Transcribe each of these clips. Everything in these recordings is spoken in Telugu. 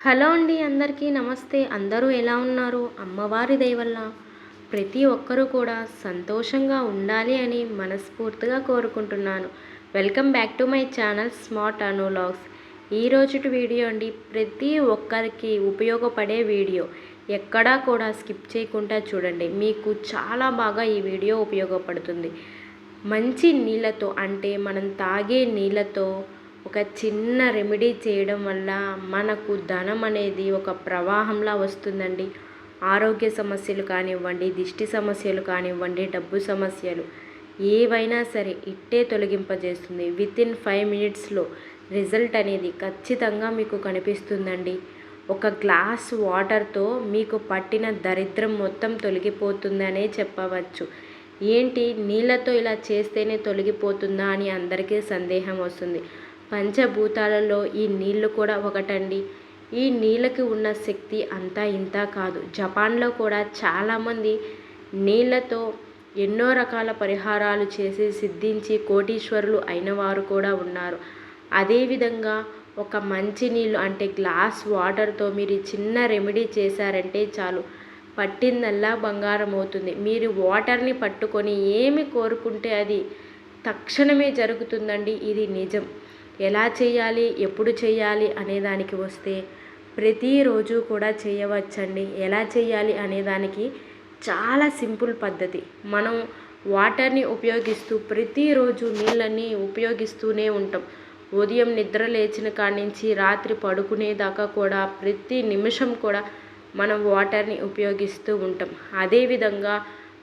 హలో అండి అందరికీ నమస్తే. అందరూ ఎలా ఉన్నారు? అమ్మవారి దయవల్ల ప్రతి ఒక్కరూ కూడా సంతోషంగా ఉండాలి అని మనస్ఫూర్తిగా కోరుకుంటున్నాను. Welcome back to my channel smart Anu logs ఈ రోజుటి వీడియో అండి ప్రతి ఒక్కరికి ఉపయోగపడే వీడియో. ఎక్కడా కూడా స్కిప్ చేయకుండా చూడండి. మీకు చాలా బాగా ఈ వీడియో ఉపయోగపడుతుంది. మంచి నీళ్ళతో అంటే మనం తాగే నీళ్ళతో ఒక చిన్న రెమెడీ చేయడం వల్ల మనకు ధనం అనేది ఒక ప్రవాహంలా వస్తుందండి. ఆరోగ్య సమస్యలు కానివ్వండి దిష్టి సమస్యలు కానివ్వండి డబ్బు సమస్యలు ఏవైనా సరే ఇట్టే తొలగింపజేస్తుంది. విత్ ఇన్ ఫైవ్ మినిట్స్లో రిజల్ట్ అనేది ఖచ్చితంగా మీకు కనిపిస్తుందండి. ఒక గ్లాస్ వాటర్తో మీకు పట్టిన దరిద్రం మొత్తం తొలగిపోతుందనే చెప్పవచ్చు. ఏంటి? నీళ్ళతో ఇలా చేస్తేనే తొలగిపోతుందా అని అందరికీ సందేహం వస్తుంది. పంచభూతాలలో ఈ నీళ్ళు కూడా ఒకటండి. ఈ నీళ్ళకి ఉన్న శక్తి అంతా ఇంత కాదు. జపాన్లో కూడా చాలామంది నీళ్ళతో ఎన్నో రకాల పరిహారాలు చేసి సిద్ధించి కోటీశ్వరులు అయిన వారు కూడా ఉన్నారు. అదేవిధంగా ఒక మంచి నీళ్ళు అంటే గ్లాస్ వాటర్తో మీరు చిన్న రెమెడీ చేశారంటే చాలు. పట్టిందల్లా బంగారం అవుతుంది. మీరు వాటర్ని పట్టుకొని ఏమి కోరుకుంటే అది తక్షణమే జరుగుతుందండి. ఇది నిజం. ఎలా చేయాలి ఎప్పుడు చేయాలి అనేదానికి వస్తే ప్రతిరోజు కూడా చేయవచ్చండి. ఎలా చేయాలి అనేదానికి చాలా సింపుల్ పద్ధతి. మనం వాటర్ని ఉపయోగిస్తూ ప్రతిరోజు నీళ్ళని ఉపయోగిస్తూనే ఉంటాం. ఉదయం నిద్ర లేచిన కాడి నుంచి రాత్రి పడుకునేదాకా కూడా ప్రతి నిమిషం కూడా మనం వాటర్ని ఉపయోగిస్తూ ఉంటాం. అదేవిధంగా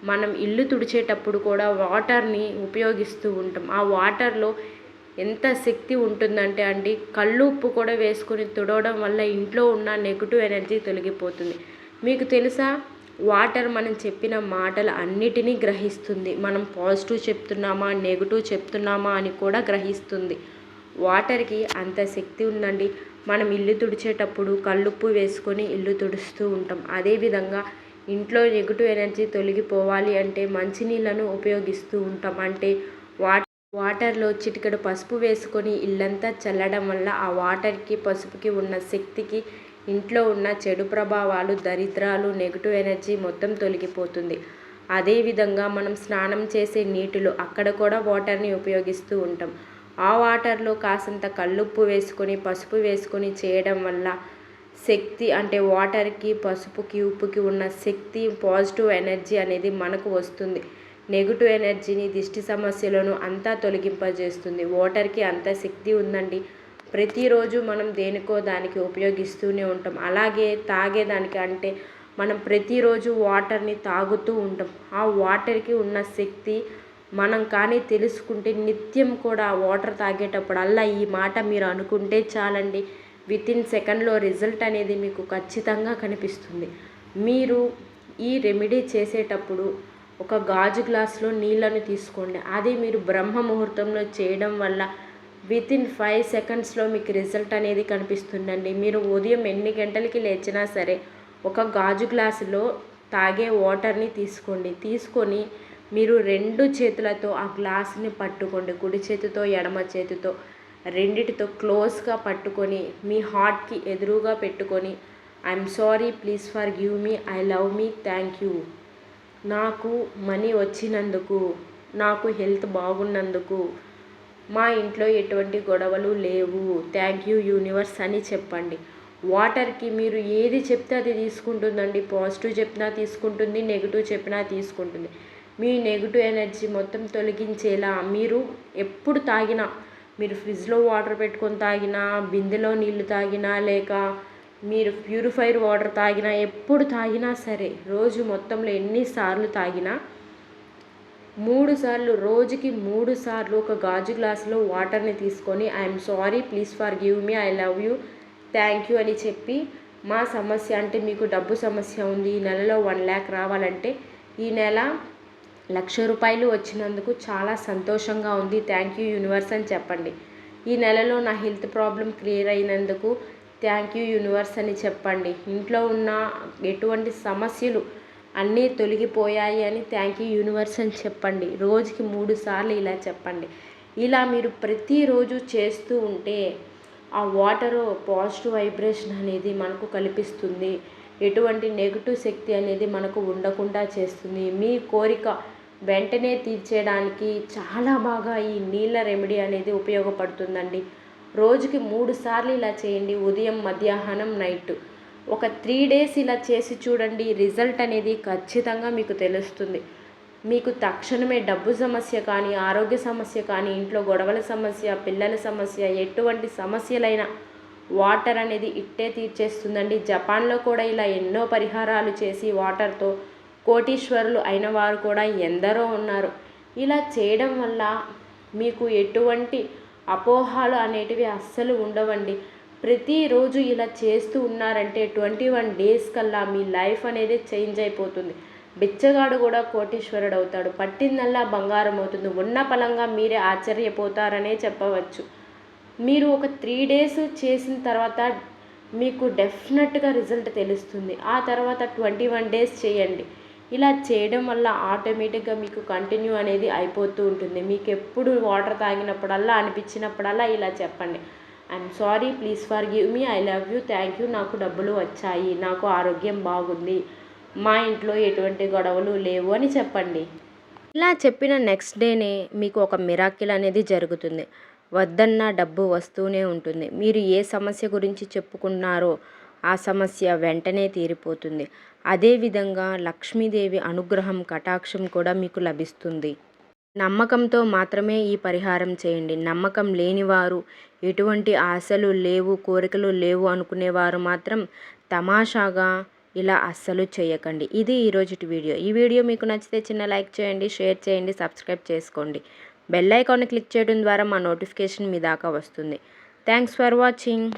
మనం ఇల్లు తుడిచేటప్పుడు కూడా వాటర్ని ఉపయోగిస్తూ ఉంటాం. ఆ వాటర్లో ఎంత శక్తి ఉంటుందంటే అండి కళ్ళు ఉప్పు కూడా వేసుకొని తుడవడం వల్ల ఇంట్లో ఉన్న నెగిటివ్ ఎనర్జీ తొలగిపోతుంది. మీకు తెలుసా? వాటర్ మనం చెప్పిన మాటలు అన్నిటినీ గ్రహిస్తుంది. మనం పాజిటివ్ చెప్తున్నామా నెగిటివ్ చెప్తున్నామా అని కూడా గ్రహిస్తుంది. వాటర్కి అంత శక్తి ఉందండి. మనం ఇల్లు తుడిచేటప్పుడు కళ్ళుప్పు వేసుకొని ఇల్లు తుడుస్తూ ఉంటాం. అదేవిధంగా ఇంట్లో నెగిటివ్ ఎనర్జీ తొలగిపోవాలి అంటే మంచినీళ్ళను ఉపయోగిస్తూ ఉంటాం. అంటే వాటర్ వాటర్లో చిటికెడు పసుపు వేసుకొని ఇల్లంతా చల్లడం వల్ల ఆ వాటర్కి పసుపుకి ఉన్న శక్తికి ఇంట్లో ఉన్న చెడు ప్రభావాలు దరిద్రాలు నెగిటివ్ ఎనర్జీ మొత్తం తొలగిపోతుంది. అదేవిధంగా మనం స్నానం చేసే నీటిలో అక్కడ కూడా వాటర్ని ఉపయోగిస్తూ ఉంటాం. ఆ వాటర్లో కాసంత కల్లుప్పు వేసుకొని పసుపు వేసుకొని చేయడం వల్ల శక్తి అంటే వాటర్కి పసుపుకి ఉప్పుకి ఉన్న శక్తి పాజిటివ్ ఎనర్జీ అనేది మనకు వస్తుంది. నెగిటివ్ ఎనర్జీని దిష్టి సమస్యలను అంతా తొలగింపజేస్తుంది. వాటర్కి అంత శక్తి ఉందండి. ప్రతిరోజు మనం దేనికో దానికి ఉపయోగిస్తూనే ఉంటాం. అలాగే తాగేదానికి అంటే మనం ప్రతిరోజు వాటర్ని తాగుతూ ఉంటాం. ఆ వాటర్కి ఉన్న శక్తి మనం కానీ తెలుసుకుంటే నిత్యం కూడా వాటర్ తాగేటప్పుడల్లా ఈ మాట మీరు అనుకుంటే చాలండి. విత్ ఇన్ సెకండ్లో రిజల్ట్ అనేది మీకు ఖచ్చితంగా కనిపిస్తుంది. మీరు ఈ రెమెడీ చేసేటప్పుడు ఒక గాజు గ్లాసులో నీళ్ళను తీసుకోండి. అది మీరు బ్రహ్మ ముహూర్తంలో చేయడం వల్ల విత్ ఇన్ ఫైవ్ సెకండ్స్లో మీకు రిజల్ట్ అనేది కనిపిస్తుందండి. మీరు ఉదయం ఎన్ని గంటలకి లేచినా సరే ఒక గాజు గ్లాసులో తాగే వాటర్ని తీసుకోండి. తీసుకొని మీరు రెండు చేతులతో ఆ గ్లాసుని పట్టుకోండి. కుడి చేతితో ఎడమ చేతితో రెండిటితో క్లోజ్గా పట్టుకొని మీ హార్ట్కి ఎదురుగా పెట్టుకొని I'm sorry please forgive me I love me thank you. నాకు మనీ వచ్చినందుకు నాకు హెల్త్ బాగున్నందుకు మా ఇంట్లో ఎటువంటి గొడవలు లేవు. థ్యాంక్ యూ యూనివర్స్ అని చెప్పండి. వాటర్కి మీరు ఏది చెప్తే అది తీసుకుంటుందండి. పాజిటివ్ చెప్పినా తీసుకుంటుంది నెగిటివ్ చెప్పినా తీసుకుంటుంది. మీ నెగిటివ్ ఎనర్జీ మొత్తం తొలగించేలా మీరు ఎప్పుడు తాగినా మీరు ఫ్రిడ్జ్లో వాటర్ పెట్టుకొని తాగినా బిందెలో నీళ్ళు తాగినా లేక మీరు ప్యూరిఫైడ్ వాటర్ తాగినా ఎప్పుడు తాగినా సరే రోజు మొత్తంలో ఎన్నిసార్లు తాగినా మూడు సార్లు రోజుకి మూడు సార్లు ఒక గాజు గ్లాసులో వాటర్ని తీసుకొని I'm sorry please forgive me I love you thank you అని చెప్పి మా సమస్య అంటే మీకు డబ్బు సమస్య ఉంది ఈ నెలలో వన్ ల్యాక్ రావాలంటే ఈ నెల లక్ష రూపాయలు వచ్చినందుకు చాలా సంతోషంగా ఉంది థ్యాంక్ యూ యూనివర్స్ అని చెప్పండి. ఈ నెలలో నా హెల్త్ ప్రాబ్లం క్లియర్ అయినందుకు థ్యాంక్ యూ యూనివర్స్ అని చెప్పండి. ఇంట్లో ఉన్న ఎటువంటి సమస్యలు అన్నీ తొలగిపోయాయి అని థ్యాంక్ యూ యూనివర్స్ అని చెప్పండి. రోజుకి మూడు సార్లు ఇలా చెప్పండి. ఇలా మీరు ప్రతిరోజు చేస్తూ ఉంటే ఆ వాటరు పాజిటివ్ వైబ్రేషన్ అనేది మనకు కల్పిస్తుంది. ఎటువంటి నెగిటివ్ శక్తి అనేది మనకు ఉండకుండా చేస్తుంది. మీ కోరిక వెంటనే తీర్చేయడానికి చాలా బాగా ఈ నీళ్ళ రెమెడీ అనేది ఉపయోగపడుతుందండి. రోజుకి మూడు సార్లు ఇలా చేయండి ఉదయం మధ్యాహ్నం నైట్. ఒక త్రీ డేస్ ఇలా చేసి చూడండి రిజల్ట్ అనేది ఖచ్చితంగా మీకు తెలుస్తుంది. మీకు తక్షణమే డబ్బు సమస్య కానీ ఆరోగ్య సమస్య కానీ ఇంట్లో గొడవల సమస్య పిల్లల సమస్య ఎటువంటి సమస్యలైనా వాటర్ అనేది ఇట్టే తీర్చేస్తుందండి. జపాన్లో కూడా ఇలా ఎన్నో పరిహారాలు చేసి వాటర్తో కోటీశ్వరులు అయిన వారు కూడా ఎందరో ఉన్నారు. ఇలా చేయడం వల్ల మీకు ఎటువంటి అపోహాలు అనేటివి అస్సలు ఉండవండి. ప్రతిరోజు ఇలా చేస్తూ ఉన్నారంటే ట్వంటీ వన్ డేస్ కల్లా మీ లైఫ్ అనేది చేంజ్ అయిపోతుంది. బిచ్చగాడు కూడా కోటీశ్వరుడు అవుతాడు పట్టిందల్లా బంగారం అవుతుంది ఉన్న పలంగా మీరే ఆశ్చర్యపోతారనే చెప్పవచ్చు. మీరు ఒక త్రీ డేస్ చేసిన తర్వాత మీకు డెఫినెట్గా రిజల్ట్ తెలుస్తుంది. ఆ తర్వాత ట్వంటీ వన్ డేస్ చేయండి. ఇలా చేయడం వల్ల ఆటోమేటిక్గా మీకు కంటిన్యూ అనేది అయిపోతూ ఉంటుంది. మీకు ఎప్పుడు వాటర్ తాగినప్పుడల్లా అనిపించినప్పుడల్లా ఇలా చెప్పండి. I'm sorry please forgive me I love you thank you నాకు డబ్బులు వచ్చాయి. నాకు ఆరోగ్యం బాగుంది. మా ఇంట్లో ఎటువంటి గొడవలు లేవు అని చెప్పండి. ఇలా చెప్పిన నెక్స్ట్ డేనే మీకు ఒక మిరాకిల్ అనేది జరుగుతుంది. వద్దన్న డబ్బు వస్తూనే ఉంటుంది. మీరు ఏ సమస్య గురించి చెప్పుకున్నారో ఆ సమస్య వెంటనే తీరిపోతుంది. అదేవిధంగా లక్ష్మీదేవి అనుగ్రహం కటాక్షం కూడా మీకు లభిస్తుంది. నమ్మకంతో మాత్రమే ఈ పరిహారం చేయండి. నమ్మకం లేనివారు ఎటువంటి ఆశలు లేవు కోరికలు లేవు అనుకునేవారు మాత్రం తమాషాగా ఇలా అస్సలు చేయకండి. ఇది ఈరోజుటి వీడియో. ఈ వీడియో మీకు నచ్చితే చిన్న లైక్ చేయండి షేర్ చేయండి సబ్స్క్రైబ్ చేసుకోండి. బెల్ ఐకాన్ క్లిక్ చేయడం ద్వారా మా నోటిఫికేషన్ మీ దాకా వస్తుంది. Thanks for watching.